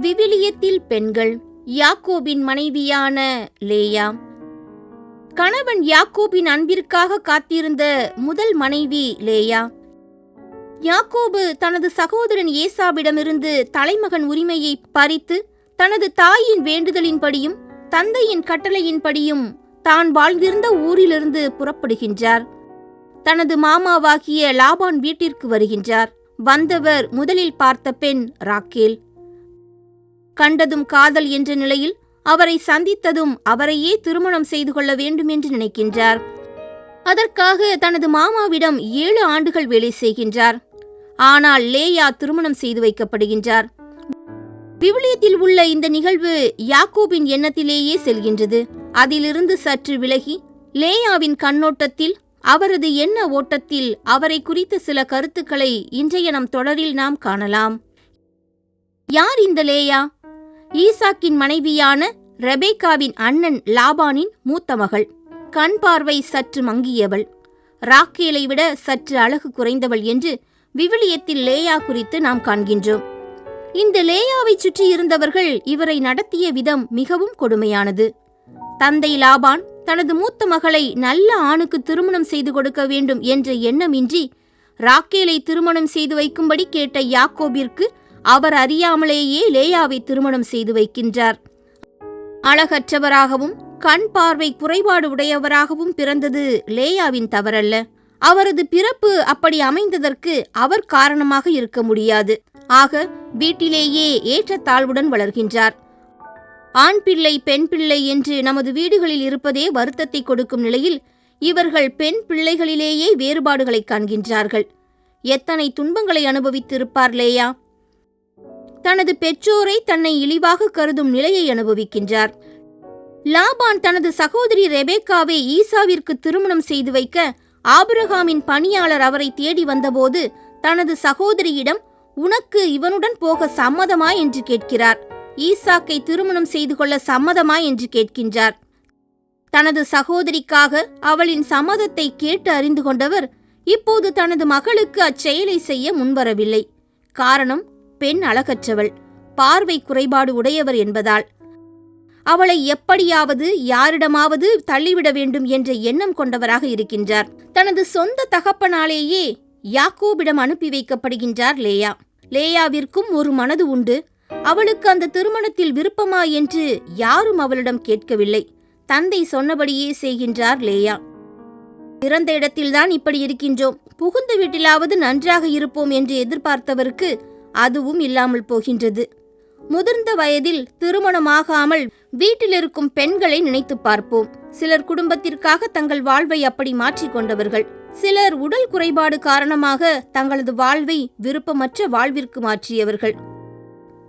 விவிலியத்தில் பெண்கள் யாக்கோபின் மனைவியான லேயா. கணவன் யாக்கோபின் அன்பிற்காக காத்திருந்த முதல் மனைவி லேயா. யாக்கோபு தனது சகோதரன் ஏசாவிடமிருந்து தலைமகன் உரிமையை பறித்து தனது தாயின் வேண்டுதலின்படியும் தந்தையின் கட்டளையின்படியும் தான் வாழ்ந்திருந்த ஊரிலிருந்து புறப்படுகின்றார். தனது மாமாவாகிய லாபான் வீட்டிற்கு வருகின்றார். வந்தவர் முதலில் பார்த்த பெண் ராக்கேல். கண்டதும் காதல் என்ற நிலையில் அவரை சந்தித்ததும் அவரையே திருமணம் செய்து கொள்ள வேண்டும் என்று நினைக்கின்றார். அதற்காக தனது மாமாவிடம் ஏழு ஆண்டுகள் வேலை செய்கின்றார். ஆனால் லேயா திருமணம் செய்து வைக்கப்படுகின்றார். விவிலியத்தில் உள்ள இந்த நிகழ்வு யாக்கோபின் எண்ணத்திலேயே செல்கின்றது. அதிலிருந்து சற்று விலகி லேயாவின் கண்ணோட்டத்தில் அவரது எண்ண ஓட்டத்தில் அவரை குறித்த சில கருத்துக்களை இன்றைய நம் தொடரில் நாம் காணலாம். யார் இந்த லேயா? ஈசாக்கின் மனைவியான ரெபேக்காவின் அண்ணன் லாபானின் மூத்த மகள். கண் பார்வை சற்று மங்கியவள். ராக்கேலை விட சற்று அழகு குறைந்தவள் என்று விவிலியத்தில் லேயா குறித்து நாம் காண்கின்றோம். இந்த லேயாவை சுற்றி இருந்தவர்கள் இவரை நடத்திய விதம் மிகவும் கொடுமையானது. தந்தை லாபான் தனது மூத்த மகளை நல்ல ஆணுக்கு திருமணம் செய்து கொடுக்க வேண்டும் என்ற எண்ணமின்றி ராக்கேலை திருமணம் செய்து வைக்கும்படி கேட்ட யாக்கோபிற்கு அவர் அறியாமலேயே லேயாவை திருமணம் செய்து வைக்கின்றார். அழகற்றவராகவும் கண் பார்வை குறைபாடு உடையவராகவும் பிறந்தது லேயாவின் தவறல்ல. அவரது பிறப்பு அப்படி அமைந்ததற்கு அவர் காரணமாக இருக்க முடியாது. ஆக வீட்டிலேயே ஏற்றத்தாழ்வுடன் வளர்கின்றார். ஆண் பிள்ளை பெண் பிள்ளை என்று நமது வீடுகளில் இருப்பதே வருத்தத்தை கொடுக்கும் நிலையில் இவர்கள் பெண் பிள்ளைகளிலேயே வேறுபாடுகளை காண்கின்றார்கள். எத்தனை துன்பங்களை அனுபவித்திருப்பார் லேயா? தனது பெற்றோரை தன்னை இழிவாக கருதும் நிலையை அனுபவிக்கின்றார். லாபான் தனது சகோதரி ரெபேக்காவை ஈசாவிற்கு திருமணம் செய்து வைக்க ஆபிரகாமின் பணியாளர் அவரை தேடி வந்தபோது தனது சகோதரியிடம் உனக்கு இவனுடன் போக சம்மதமா? என்று கேட்கிறார். ஈசாக்கை திருமணம் செய்து கொள்ள சம்மதமா? என்று கேட்கின்றார். தனது சகோதரிக்காக அவளின் சம்மதத்தை கேட்டு அறிந்து கொண்டவர் இப்போது தனது மகளுக்கு அச்செயலை செய்ய முன்வரவில்லை. காரணம் பெண் அழகற்றவள். பார்வை குறைபாடு உடையவர் என்பதால். அவளை எப்படியாவது யாரிடமாவது தள்ளிவிட வேண்டும் என்ற எண்ணம் கொண்டவராக இருக்கின்றார். தனது சொந்த தகப்பனாலேயே யாக்கோபிடம் அனுப்பி வைக்கப்படுகின்றார் லேயா. லேயாவிற்கும் ஒரு மனது உண்டு. அவளுக்கு அந்த திருமணத்தில் விருப்பமா என்று யாரும் அவளிடம் கேட்கவில்லை. தந்தை சொன்னபடியே செய்கின்றார் லேயா. பிறந்த இடத்தில்தான் இப்படி இருக்கின்றோம். புகுந்த வீட்டிலாவது நன்றாக இருப்போம் என்று எதிர்பார்த்தவருக்கு அதுவும் இல்லாமல் போகின்றது. முதிர்ந்த வயதில் திருமணமாகாமல் வீட்டிலிருக்கும் பெண்களை நினைத்து பார்ப்போம். சிலர் குடும்பத்திற்காக தங்கள் வாழ்வை அப்படி மாற்றிக் கொண்டவர்கள். சிலர் உடல் குறைபாடு காரணமாக தங்களது வாழ்வை விருப்பமற்ற வாழ்விற்கு மாற்றியவர்கள்.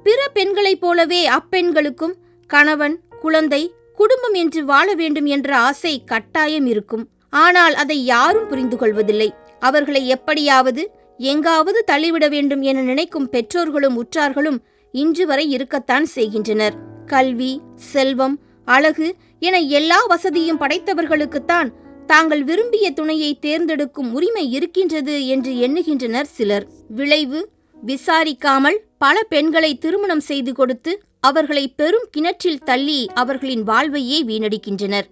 பிற பெண்களைப் போலவே அப்பெண்களுக்கும் கணவன் குழந்தை குடும்பம் என்று வாழ வேண்டும் என்ற ஆசை கட்டாயம் இருக்கும். ஆனால் அதை யாரும் புரிந்து கொள்வதில்லை அவர்களை எப்படியாவது எங்காவது தள்ளிவிட வேண்டும் என நினைக்கும் பெற்றோர்களும் உற்றார்களும் இன்று வரை இருக்கத்தான் செய்கின்றனர். கல்வி செல்வம் அழகு என எல்லா வசதியும் படைத்தவர்களுக்குத்தான் தாங்கள் விரும்பிய துணையை தேர்ந்தெடுக்கும் உரிமை இருக்கின்றது என்று எண்ணுகின்றனர் சிலர். விளைவு விசாரிக்காமல் பல பெண்களை திருமணம் செய்து கொடுத்து அவர்களை பெரும் கிணற்றில் தள்ளி அவர்களின் வாழ்வையே வீணடிக்கின்றனர்.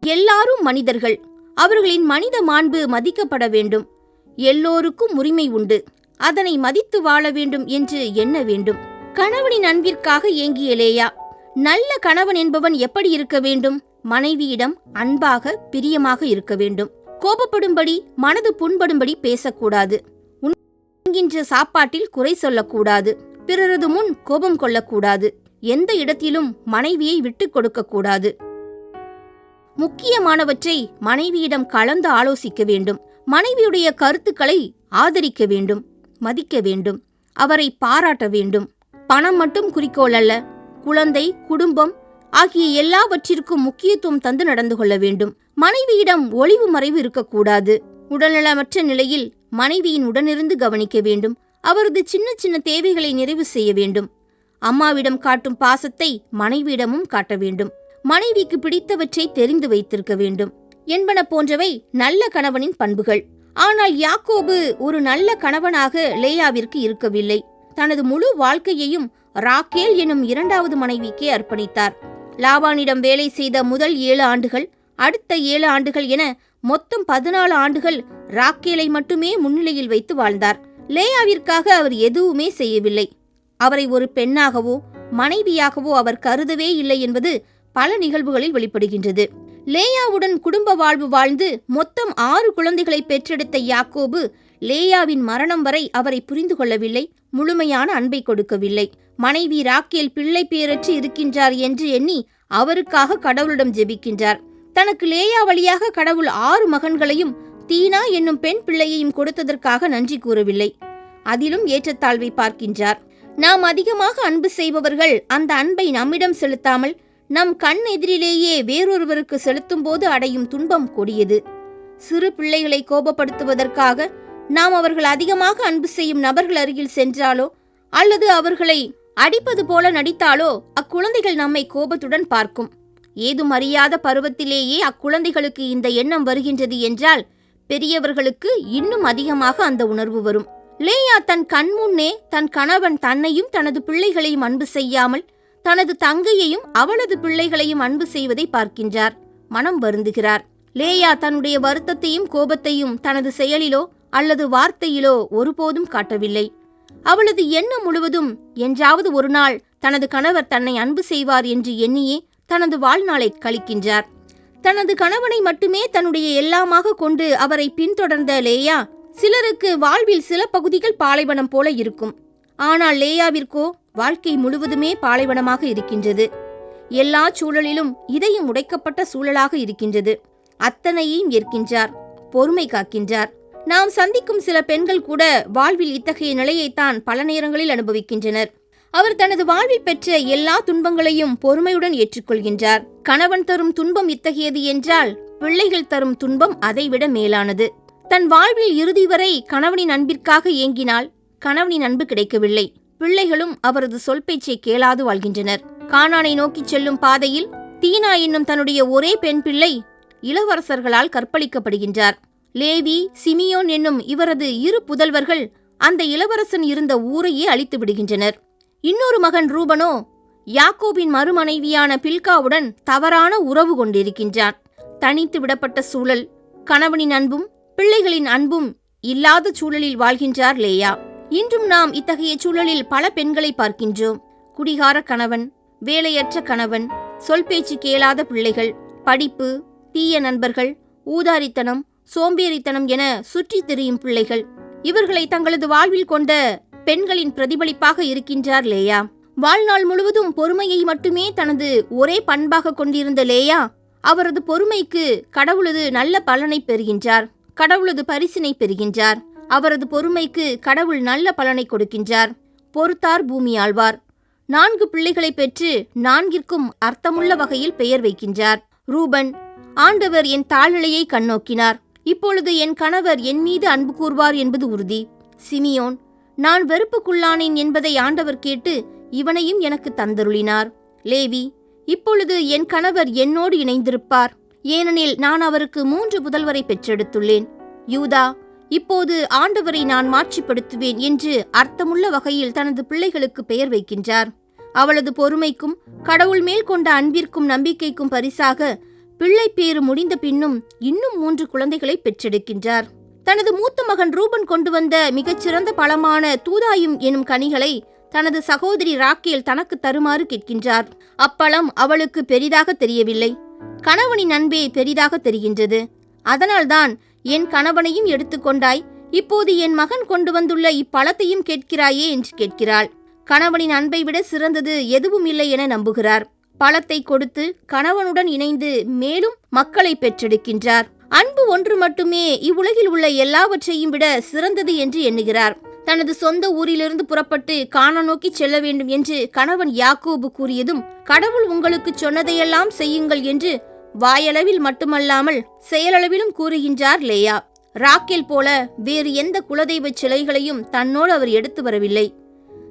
எல்லாரும் மனிதர்கள். அவர்களின் மனித மாண்பு மதிக்கப்பட வேண்டும். எல்லோருக்கும் உரிமை உண்டு. அதனை மதித்து வாழ வேண்டும் என்று எண்ண வேண்டும். கணவனின் அன்பிற்காக ஏங்கிய லேயா நல்ல கணவன் என்பவன் எப்படி இருக்க வேண்டும்? மனைவியிடம் அன்பாக பிரியமாக இருக்க வேண்டும். கோபப்படும்படி மனது புண்படும்படி பேசக்கூடாது. உண்கின்ற சாப்பாட்டில் குறை சொல்லக்கூடாது. பிறரது முன் கோபம் கொள்ளக்கூடாது. எந்த இடத்திலும் மனைவியை விட்டுக் கொடுக்கக்கூடாது. முக்கியமானவற்றை மனைவியிடம் கலந்து ஆலோசிக்க வேண்டும். மனைவியுடைய கருத்துக்களை ஆதரிக்க வேண்டும் மதிக்க வேண்டும் அவரை பாராட்ட வேண்டும். பணம் மட்டும் குறிக்கோள் அல்ல குழந்தை குடும்பம் ஆகிய எல்லாவற்றிற்கும் முக்கியத்துவம் தந்து நடந்து கொள்ள வேண்டும். மனைவியிடம் ஒளிவு மறைவு இருக்கக்கூடாது. உடல்நலமற்ற நிலையில் மனைவியின் உடனிருந்து கவனிக்க வேண்டும். அவரது சின்ன சின்ன தேவைகளை நிறைவு செய்ய வேண்டும். அம்மாவிடம் காட்டும் பாசத்தை மனைவியிடமும் காட்ட வேண்டும். மனைவிக்கு பிடித்தவற்றை தெரிந்து வைத்திருக்க வேண்டும். என்பன போன்றவை நல்ல கணவனின் பண்புகள். ஆனால் யாக்கோபு ஒரு நல்ல கணவனாக லேயாவிற்கு இருக்கவில்லை. தனது முழு வாழ்க்கையையும் ராக்கேல் எனும் இரண்டாவது மனைவிக்கே அர்ப்பணித்தார். லாபானிடம் வேலை செய்த முதல் ஏழு ஆண்டுகள் அடுத்த ஏழு ஆண்டுகள் என மொத்தம் பதினாலு ஆண்டுகள் ராக்கேலை மட்டுமே முன்னிலையில் வைத்து வாழ்ந்தார். லேயாவிற்காக அவர் எதுவுமே செய்யவில்லை. அவரை ஒரு பெண்ணாகவோ மனைவியாகவோ அவர் கருதவே இல்லை என்பது பல நிகழ்வுகளில் வெளிப்படுகின்றது. லேயாவுடன் குடும்ப வாழ்வு வாழ்ந்து மொத்தம் ஆறு குழந்தைகளை பெற்றெடுத்த யாக்கோபு லேயாவின் மரணம் வரை அவரை புரிந்து கொள்ளவில்லை முழுமையான அன்பை கொடுக்கவில்லை. மனைவி ராக்கேல் பிள்ளை பேரற்று இருக்கின்றார் என்று எண்ணி அவருக்காக கடவுளிடம் ஜெபிக்கின்றார். தனக்கு லேயா வழியாக கடவுள் ஆறு மகன்களையும் தீனா என்னும் பெண் பிள்ளையையும் கொடுத்ததற்காக நன்றி கூறவில்லை. அதிலும் ஏற்றத்தாழ்வை பார்க்கின்றார். நாம் அதிகமாக அன்பு செய்பவர்கள் அந்த அன்பை நம்மிடம் செலுத்தாமல் நம் கண் எதிரிலேயே வேறொருவருக்கு செலுத்தும் போது அடையும் துன்பம் கொடியது. சிறு பிள்ளைகளை கோபப்படுத்துவதற்காக நாம் அவர்கள் அதிகமாக அன்பு செய்யும் நபர்கள் அருகில் சென்றாலோ அல்லது அவர்களை அடிப்பது போல நடித்தாலோ அக்குழந்தைகள் நம்மை கோபத்துடன் பார்க்கும். ஏதும் அறியாத பருவத்திலேயே அக்குழந்தைகளுக்கு இந்த எண்ணம் வருகின்றது என்றால் பெரியவர்களுக்கு இன்னும் அதிகமாக அந்த உணர்வு வரும். லேயா தன் கண்முன்னே தன் கணவன் தன்னையும் தனது பிள்ளைகளையும் அன்பு செய்யாமல் தனது தங்கையையும் அவளது பிள்ளைகளையும் அன்பு செய்வதை பார்க்கின்றார். மனம் வருந்துகிறார். லேயா தன்னுடைய வருத்தத்தையும் கோபத்தையும் தனது செயலிலோ அல்லது வார்த்தையிலோ ஒருபோதும் காட்டவில்லை. அவளது எண்ணம் முழுவதும் என்றாவது ஒரு நாள் தனது கணவர் தன்னை அன்பு செய்வார் என்று எண்ணியே தனது வாழ்நாளை கழிக்கின்றார். தனது கணவனை மட்டுமே தன்னுடைய எல்லாமாக கொண்டு அவரை பின்தொடர்ந்த லேயா சிலருக்கு வாழ்வில் சில பகுதிகள் பாலைவனம் போல இருக்கும். ஆனால் லேயாவிற்கோ வாழ்க்கை முழுவதுமே பாலைவனமாக இருக்கின்றது. எல்லா சூழலிலும் இதயம் உடைக்கப்பட்ட சூழலாக இருக்கின்றது. அத்தனையையும் ஏற்கின்றார் பொறுமை காக்கின்றார். நாம் சந்திக்கும் சில பெண்கள் கூட வாழ்வில் இத்தகைய நிலையைத்தான் பல நேரங்களில் அனுபவிக்கின்றனர். அவர் தனது வாழ்வில் பெற்ற எல்லா துன்பங்களையும் பொறுமையுடன் ஏற்றுக்கொள்கின்றார். கணவன் தரும் துன்பம் இத்தகையது என்றால் பிள்ளைகள் தரும் துன்பம் அதைவிட மேலானது. தன் வாழ்வில் இறுதி வரை கணவனின் அன்பிற்காக ஏங்கினால் கணவனின் அன்பு கிடைக்கவில்லை. பிள்ளைகளும் அவரது சொல் பேச்சை கேளாது வாழ்கின்றனர். கானானை நோக்கிச் செல்லும் பாதையில் தீனா என்னும் தன்னுடைய ஒரே பெண் பிள்ளை இளவரசர்களால் கற்பழிக்கப்படுகின்றார். லேவி சிமியோன் என்னும் இவரது இரு புதல்வர்கள் அந்த இளவரசன் இருந்த ஊரையே அழித்து விடுகின்றனர். இன்னொரு மகன் ரூபனோ யாக்கோபின் மறுமனைவியான பில்காவுடன் தவறான உறவு கொண்டிருக்கின்றான். தனித்து விடப்பட்ட சூழல் கணவனின் அன்பும் பிள்ளைகளின் அன்பும் இல்லாத சூழலில் வாழ்கின்றார் லேயா. இன்றும் நாம் இத்தகைய சூழலில் பல பெண்களை பார்க்கின்றோம். குடிகார கணவன் வேலையற்ற கணவன் சொல் பேச்சு கேளாத பிள்ளைகள் படிப்பு தீய நண்பர்கள் ஊதாரித்தனம் சோம்பேறித்தனம் என சுற்றித் திரியும் பிள்ளைகள். இவர்களை தங்களது வாழ்வில் கொண்ட பெண்களின் பிரதிபலிப்பாக இருக்கின்றார் லேயா. வாழ்நாள் முழுவதும் பொறுமையை மட்டுமே தனது ஒரே பண்பாக கொண்டிருந்த லேயா அவரது பொறுமைக்கு கடவுளது நல்ல பலனை பெறுகின்றார் கடவுளது பரிசினை பெறுகின்றார். அவரது பொறுமைக்கு கடவுள் நல்ல பலனை கொடுக்கின்றார். பொறுத்தார் பூமி ஆழ்வார் நான்கு பிள்ளைகளை பெற்று நான்கிற்கும் அர்த்தமுள்ள வகையில் பெயர் வைக்கின்றார். ரூபன் ஆண்டவர் என் தாழ்நிலையை கண்ணோக்கினார். இப்பொழுது என் கணவர் என் மீது அன்பு கூர்வார் என்பது உறுதி. சிமியோன் நான் வெறுப்புக்குள்ளானேன் என்பதை ஆண்டவர் கேட்டு இவனையும் எனக்கு தந்தருளினார். லேவி இப்பொழுது என் கணவர் என்னோடு இணைந்திருப்பார். ஏனெனில் நான் அவருக்கு மூன்று புதல்வரை பெற்றெடுத்துள்ளேன். யூதா இப்போது ஆண்டவரை நான் மாற்றிப்படுத்துவேன் என்று அர்த்தமுள்ள வகையில் தனது பிள்ளைகளுக்கு பெயர் வைக்கின்றார். அவளது பொறுமைக்கும் கடவுள் மேல் கொண்ட அன்பிற்கும் நம்பிக்கைக்கும் பரிசாக பிள்ளை பேறு முடிந்த பின்னும் இன்னும் மூன்று குழந்தைகளை பெற்றெடுக்கின்றார். தனது மூத்த மகன் ரூபன் கொண்டு வந்த மிகச்சிறந்த பழமான தூதாயும் எனும் கனிகளை தனது சகோதரி ராக்கேல் தனக்கு தருமாறு கேட்கின்றார். அப்பழம் அவளுக்கு பெரிதாக தெரியவில்லை. கணவனின் அன்பே பெரிதாக தெரிகின்றது. அதனால்தான் என் கணவனையும் எடுத்துக்கொண்டாய் இப்போது என் மகன் கொண்டு வந்துள்ள இப்பழத்தையும் கேட்கிறாயே என்று கேட்கிறாள். கணவனின் அன்பை விட சிறந்தது எதுவும் இல்லை என நம்புகிறார். பழத்தை கொடுத்து கணவனுடன் இணைந்து மேலும் மக்களை பெற்றெடுக்கின்றார். அன்பு ஒன்று மட்டுமே இவ்வுலகில் உள்ள எல்லாவற்றையும் விட சிறந்தது என்று எண்ணுகிறார். தனது சொந்த ஊரிலிருந்து புறப்பட்டு காண நோக்கி செல்ல வேண்டும் என்று கணவன் யாக்கோபு கூறியதும் கடவுள் உங்களுக்கு சொன்னதையெல்லாம் செய்யுங்கள் என்று வாயளவில் மட்டுமல்லாமல் செயலளவிலும் கூறுகின்றார் லேயா. ராக்கேல் போல வேறு எந்த குலதெய்வ சிலைகளையும் தன்னோடு அவர் எடுத்து வரவில்லை.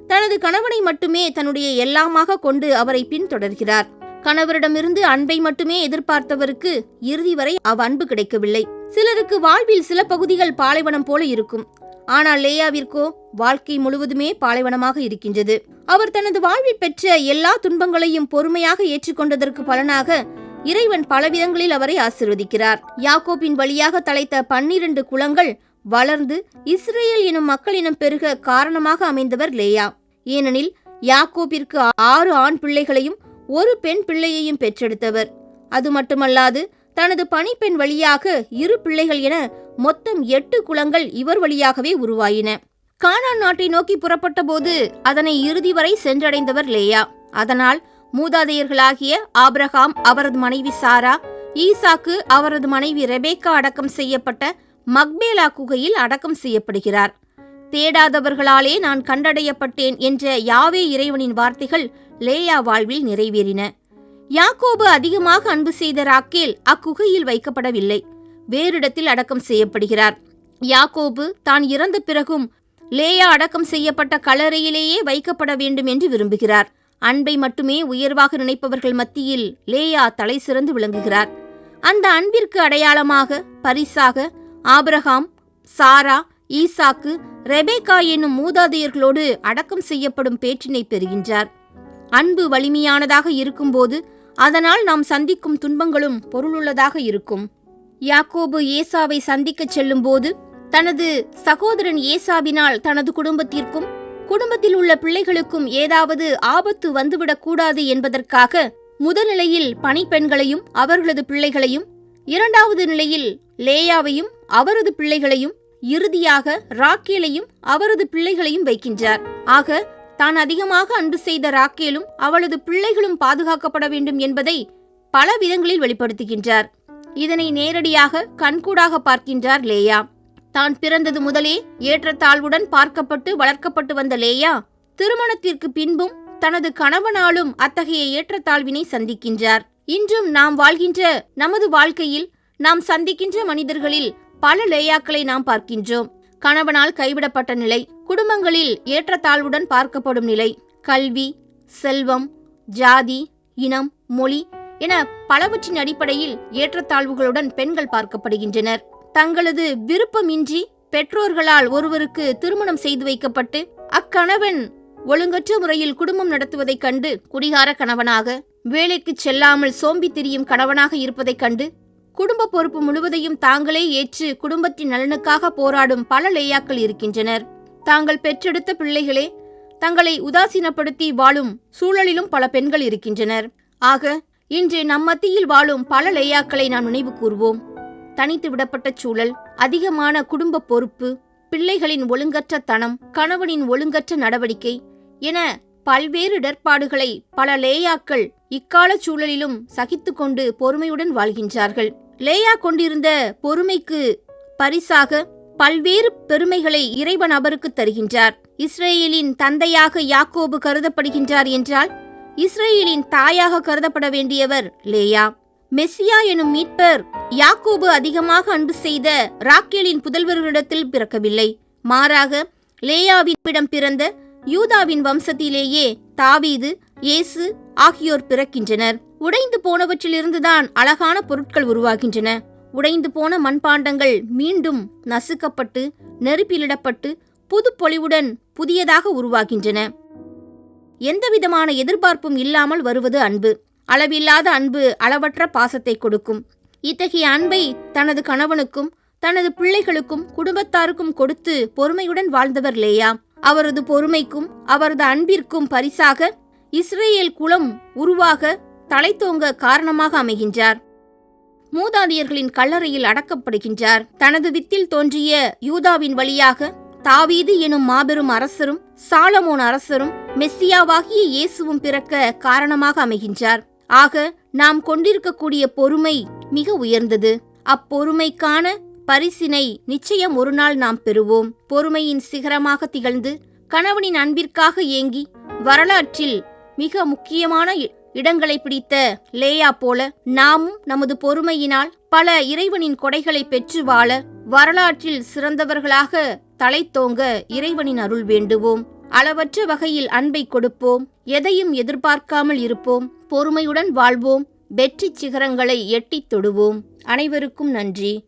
தனது கணவனை மட்டுமே தன்னுடைய எல்லாமாக கொண்டு அவரை பின்தொடர்கிறார். கணவரிடமிருந்து அன்பை மட்டுமே எதிர்பார்த்தவருக்கு இறுதி வரை அவ் அன்பு கிடைக்கவில்லை. சிலருக்கு வாழ்வில் சில பகுதிகள் பாலைவனம் போல இருக்கும். ஆனால் லேயாவிற்கோ வாழ்க்கை முழுவதுமே பாலைவனமாக இருக்கின்றது. அவர் தனது வாழ்வில் பெற்ற எல்லா துன்பங்களையும் பொறுமையாக ஏற்றுக்கொண்டதற்கு பலனாக இறைவன் பலவிதங்களில் அவரை ஆசிர்வதிக்கிறார். யாக்கோபின் வழியாக தலைத்த பன்னிரண்டு குலங்கள் வளர்ந்து இஸ்ரேல் எனும் மக்களினம் பெருக காரணமாக அமைந்தவர் லேயா. ஏனெனில் யாக்கோபிற்கு ஆறு ஆண் பிள்ளைகளையும் ஒரு பெண் பிள்ளையையும் பெற்றெடுத்தவர். அது மட்டுமல்லாது தனது பணிப்பெண் வழியாக இரு பிள்ளைகள் என மொத்தம் எட்டு குலங்கள் இவர் வழியாகவே உருவாயின. கானான் நாட்டை நோக்கி புறப்பட்ட போது அதனை இறுதி வரை சென்றடைந்தவர் லேயா. அதனால் மூதாதையர்களாகிய ஆப்ரஹாம் அவரது மனைவி சாரா ஈசாக்கு அவரது மனைவி ரெபேக்கா அடக்கம் செய்யப்பட்ட மக்பேலா குகையில் அடக்கம் செய்யப்படுகிறார். தேடாதவர்களாலே நான் கண்டடையப்பட்டேன் என்ற யாவே இறைவனின் வார்த்தைகள் லேயா வாழ்வில் நிறைவேறின. யாக்கோபு அதிகமாக அன்பு செய்த ராக்கேல் அக்குகையில் வைக்கப்படவில்லை. வேறிடத்தில் அடக்கம் செய்யப்படுகிறார். யாக்கோபு தான் இறந்த பிறகும் லேயா அடக்கம் செய்யப்பட்ட கலரையிலேயே வைக்கப்பட வேண்டும் என்று விரும்புகிறார். அன்பை மட்டுமே உயர்வாக நினைப்பவர்கள் மத்தியில் லேயா தலை சிறந்து விளங்குகிறார். அந்த அன்பிற்கு அடையாளமாக பரிசாக ஆபிரகாம் சாரா ஈசாக்கு ரெபேகா என்னும் மூதாதையர்களோடு அடக்கம் செய்யப்படும் பேற்றினை பெறுகின்றார். அன்பு வலிமையானதாக இருக்கும்போது அதனால் நாம் சந்திக்கும் துன்பங்களும் பொருளுள்ளதாக இருக்கும். யாக்கோபு ஏசாவை சந்திக்கச் செல்லும்போது தனது சகோதரன் ஏசாவினால் தனது குடும்பத்திற்கும் குடும்பத்தில் உள்ள பிள்ளைகளுக்கும் ஏதாவது ஆபத்து வந்துவிடக்கூடாது என்பதற்காக முதல்நிலையில் பணிப்பெண்களையும் அவர்களது பிள்ளைகளையும் இரண்டாவது நிலையில் லேயாவையும் அவரது பிள்ளைகளையும் இறுதியாக ராக்கேலையும் அவரது பிள்ளைகளையும் வைக்கின்றார். ஆக தான் அதிகமாக அன்பு செய்த ராக்கேலும் அவளது பிள்ளைகளும் பாதுகாக்கப்பட வேண்டும் என்பதை பல விதங்களில் வெளிப்படுத்துகின்றார். இதனை நேரடியாக கண்கூடாக பார்க்கின்றார் லேயா. தான் பிறந்தது முதலே ஏற்றத்தாழ்வுடன் பார்க்கப்பட்டு வளர்க்கப்பட்டு வந்த லேயா திருமணத்திற்கு பின்பும் தனது கணவனாலும் அத்தகைய ஏற்றத்தாழ்வினை சந்திக்கின்றார். இன்றும் நாம் வாழ்கின்ற நமது வாழ்க்கையில் நாம் சந்திக்கின்ற மனிதர்களில் பல லேயாக்களை நாம் பார்க்கின்றோம். கணவனால் கைவிடப்பட்ட நிலை குடும்பங்களில் ஏற்றத்தாழ்வுடன் பார்க்கப்படும் நிலை கல்வி செல்வம் ஜாதி இனம் மொழி என பலவற்றின் அடிப்படையில் ஏற்றத்தாழ்வுகளுடன் பெண்கள் பார்க்கப்படுகின்றனர். தங்களது விருப்பமின்றி பெற்றோர்களால் ஒருவருக்கு திருமணம் செய்து வைக்கப்பட்டு அக்கணவன் ஒழுங்கற்ற முறையில் குடும்பம் நடத்துவதைக் கண்டு குடிகார கணவனாக வேலைக்கு செல்லாமல் சோம்பி திரியும் கணவனாக இருப்பதைக் கண்டு குடும்ப பொறுப்பு முழுவதையும் தாங்களே ஏற்று குடும்பத்தின் நலனுக்காக போராடும் பல லேயாக்கள் இருக்கின்றனர். தாங்கள் பெற்றெடுத்த பிள்ளைகளே தங்களை உதாசீனப்படுத்தி வாழும் சூழலிலும் பல பெண்கள் இருக்கின்றனர். ஆக இன்று நம் மத்தியில் வாழும் பல லேயாக்களை நாம் நினைவு கூறுவோம் தனித்து விடப்பட்ட சூழல் அதிகமான குடும்ப பொறுப்பு பிள்ளைகளின் ஒழுங்கற்ற தனம் கணவனின் ஒழுங்கற்ற நடவடிக்கை என பல்வேறு இடர்பாடுகளை பல லேயாக்கள் இக்கால சூழலிலும் சகித்துக்கொண்டு பொறுமையுடன் வாழ்கின்றார்கள். லேயா கொண்டிருந்த பொறுமைக்கு பரிசாக பல்வேறு பெருமைகளை இறைவன் அவருக்கு தருகின்றார். இஸ்ரேலின் தந்தையாக யாக்கோபு கருதப்படுகின்றார் என்றால் இஸ்ரேலின் தாயாக கருதப்பட வேண்டியவர் லேயா. மெஸ்ஸியா எனும் மீட்பர் யாக்கோபு அதிகமாக அன்பு செய்த ராக்கேலின் புதல்வர்களிடத்தில் பிறக்கவில்லை. மாறாக லேயாவிடம் பிறந்த யூதாவின் வம்சத்திலேயே தாவீது இயேசு ஆகியோர் பிறக்கின்றனர். உடைந்து போனவற்றிலிருந்துதான் அழகான பொருட்கள் உருவாகின்றன. உடைந்து போன மண்பாண்டங்கள் மீண்டும் நசுக்கப்பட்டு நெருப்பிலிடப்பட்டு புது பொலிவுடன் புதியதாக உருவாகின்றன. எந்தவிதமான எதிர்பார்ப்பும் இல்லாமல் வருவது அன்பு. அளவில்லாத அன்பு அளவற்ற பாசத்தை கொடுக்கும். இத்தகைய அன்பை தனது கணவனுக்கும் தனது பிள்ளைகளுக்கும் குடும்பத்தாருக்கும் கொடுத்து பொறுமையுடன் வாழ்ந்தவர் லேயா. அவரது பொறுமைக்கும் அவரது அன்பிற்கும் பரிசாக இஸ்ரேல் குலம் உருவாக தலைத்தோங்க காரணமாக அமைகின்றார். மூதாதையர்களின் கல்லறையில் அடக்கப்படுகின்றார். தனது வித்தில் தோன்றிய யூதாவின் வழியாக தாவீது எனும் மாபெரும் அரசரும் சாலமோன் அரசரும் மெஸ்ஸியாவாகிய இயேசுவும் பிறக்க காரணமாக அமைகின்றார். ஆக நாம் கொண்டிருக்கக்கூடிய பொறுமை மிக உயர்ந்தது. அப்பொறுமைக்கான பரிசினை நிச்சயம் ஒரு நாள் நாம் பெறுவோம். பொறுமையின் சிகரமாக திகழ்ந்து கணவனின் அன்பிற்காக ஏங்கி வரலாற்றில் மிக முக்கியமான இ- இடங்களை பிடித்த லேயா போல நாமும் நமது பொறுமையினால் பல இறைவனின் கொடைகளை பெற்று வாழ வரலாற்றில் சிறந்தவர்களாக தலைத்தோங்க இறைவனின் அருள் வேண்டுவோம். அளவற்ற வகையில் அன்பை கொடுப்போம் எதையும் எதிர்பார்க்காமல் இருப்போம் பொறுமையுடன் வாழ்வோம் வெற்றி சிகரங்களை எட்டித் தொடுவோம். அனைவருக்கும் நன்றி.